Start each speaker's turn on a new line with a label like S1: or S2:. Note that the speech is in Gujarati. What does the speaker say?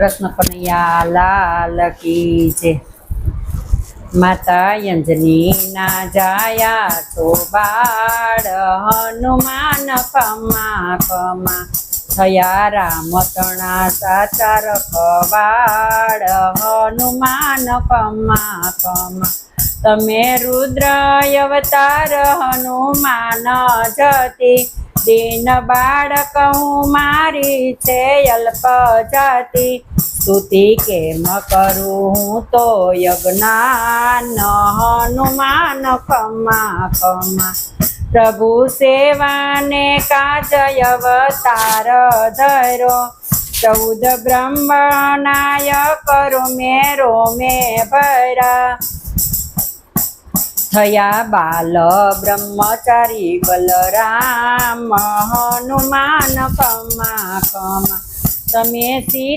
S1: કૃષ્ણ કનૈયા લાલ કી છે. માતા અંજની ના જાયા તો બાળ હનુમાન કમા કમા થયા રામ તણા સાચા રખવાડ હનુમાન કમા કમા. તમે રુદ્ર અવતાર હનુમાન જતી દિન બાળક હું મારી છે અલ્પ જાતિ. સ્તુતિ કેમ કરું હું તો યજ્ઞાન? હનુમાન કમા કમા પ્રભુ સેવાને કાજ અવતાર ધરો. ચૌદ બ્રહ્મનાય કરો મેરો, મે ભરા. થયા બાલ બ્રહ્મચારી બલરામ હનુમાન કમા કમા. તમે સી